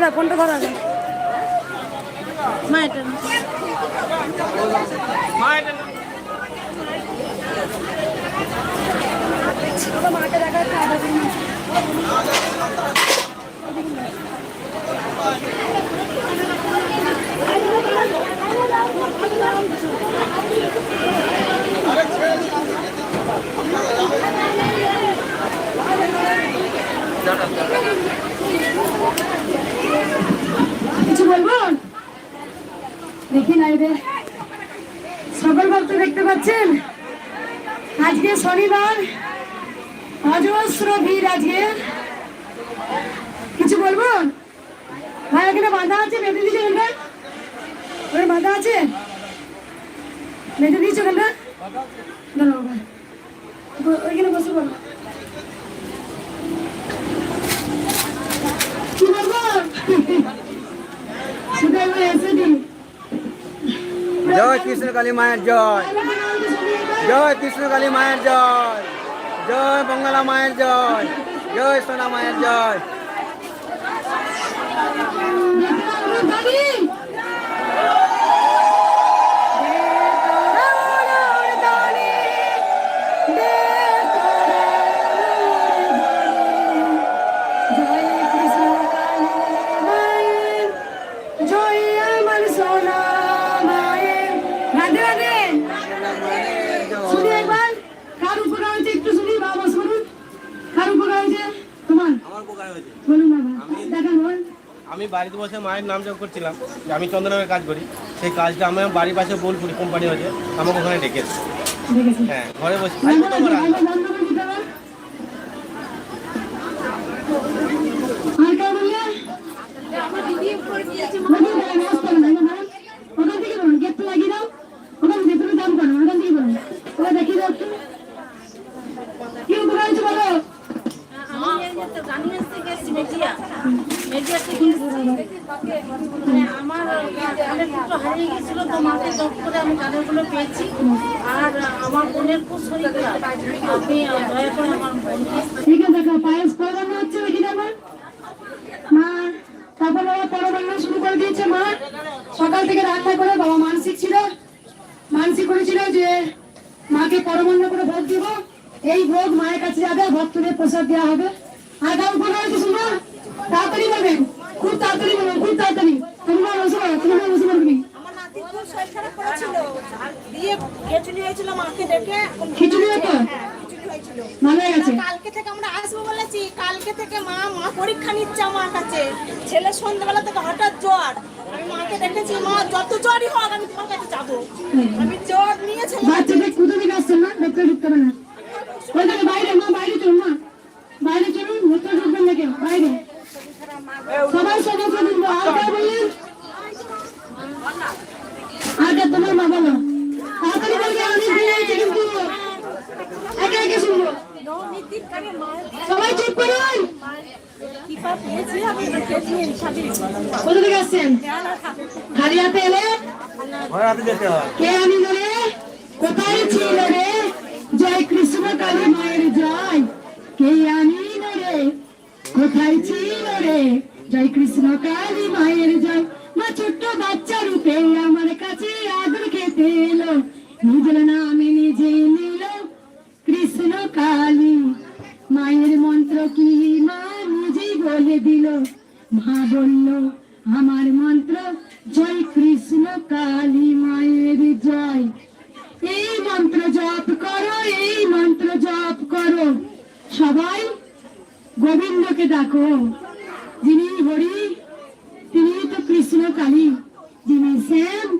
দাদা কোনটা ধরা মা এটা না। দেখা যাচ্ছে আধা দিন। কিছু বলব দেখি নাই রে সকল ভক্ত দেখতে পাচ্ছেন? আজকে শনিবার, অজস্র ভিড় আজকে। কিছু বলব? ভাই, এখানে বাঁধা আছে বেঁধে দিয়েছে ওখানটা ওখানে বাঁধা আছে? বেঁধে দিয়েছে ভাই। ও- ওইখানে বসে বলো। কি বলব? জয় কৃষ্ণ কালী মায়ের জয়। জয় কৃষ্ণ কালী মায়ের জয়। জয় বঙ্গলা মায়ের জয়। জয় সোনা মায়ের জয়। আমি বাড়িতে বসে মায়ের নাম জপ করছিলাম যে আমি চন্দনের কাজ করি। সেই কাজটা আমার বাড়ির পাশে বোলপুরি কোম্পানি হয়েছে, আমাকে ওখানে ডেকেছে হ্যাঁ ঘরে বসে আজ প্রথমবার করে আসলাম। বন্ধ করে দিতে হবে। আর কেউ বললে? ওখান থেকে নাচ করো না, না, না। ওখান থেকে বলুন, গেটটা লাগিয়ে দাও। ওখান ভেতরে দাম করো, ওখান থেকে বলুন। ওটা দেখিয়ে দাও একটু। কি উপকার হয়েছে বলো? আমি এই যে তো গানিয়াস থেকে এসেছি, মেটিয়া। মেটিয়া থেকে এসেছি। মানে করে করে করে সকাল থেকে রান্না করে বাবা মানসিক ছিল। মানসিক করেছিল যে মাকে পরমান্ন করে ভোগ দিব। এই ভোগ মায়ের কাছে যাবে, ভক্তদের প্রসাদ দেওয়া হবে। আর কাউ উপকার হয়েছে শুনো তাড়াতাড়ি বলবেন খুব তাড়াতাড়ি বলবেন খুব তাড়াতাড়ি তুমি মা বসে পড়ো তুমি মা বসে পড়বি আমার নাতির খুব শরীর খারাপ করেছিল আর দিয়ে খিচুড়ি হয়েছিল মাকে ডেকে খিচুড়ি হতো হ্যাঁ, খিচুড়ি হয়েছিল ভালো গেছে কালকে থেকে আমরা আসব বলেছি। কালকে থেকে মা মা পরীক্ষা নিচ্ছে আমার কাছে। ছেলে সন্ধ্যাবেলা থেকে হঠাৎ জ্বর। আমি মাকে দেখেছি মা যত জ্বরই হোক আমি তোমার কাছে যাব। আমি জ্বর নিয়েছিলাম বাচ্চাদের কোথা থেকে আসছেন না ঢুকতে হবে না। ওইখানে বাইরে মা বাইরে চলুন মা। বাইরে চলুন ঢুকবেন না কেউ বাইরে। সবাই সদস্য আর কে বললেন? আর কে তোমার মা বলো তাড়াতাড়ি বলবে অনেক ভিড় হয়েছে কিন্তু একে একে শুনব সবাই চুপ করুন। কোথা থেকে আসছেন? খালি হাতে এলে? ঘরে হাতে যেতে কে আনিল রে কোথায় ছিল রে? জয় কৃষ্ণ কালী মায়ের জয়। কে রে কোথায় ছিল রে? জয় কৃষ্ণ কালী মায়ের জয়। মা ছোট্ট বাচ্চা রূপে বলে দিল, মা বলল, আমার মন্ত্র, জয় কৃষ্ণ কালী মায়ের জয়। এই মন্ত্র জপ করো, এই মন্ত্র জপ করো। সবাই গোবিন্দকে ডাকো। যিনি হরি, তিনি তো কৃষ্ণ কালী। যিনি শ্যাম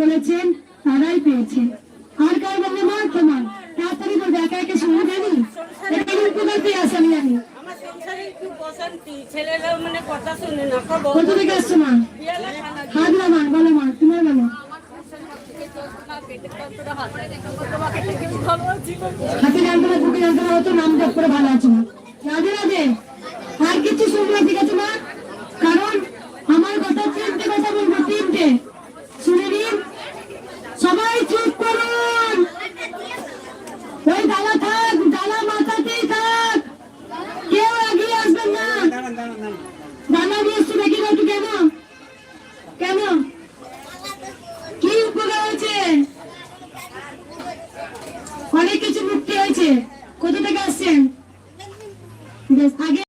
বলেছেন তারাই পেয়েছেন। আর কার বলবে মা তোমার? তাড়াতাড়ি বলবে একা একে শুনে জানি এটা উপকার পেয়ে আসে আমি জানি। মানে না কোথা থেকে আসছো মা? হাত না মা বলো মা তোমার বলো। হাতে যন্ত্রণা বুকে যন্ত্রণা হতো নাম জপ করে ভালো আছো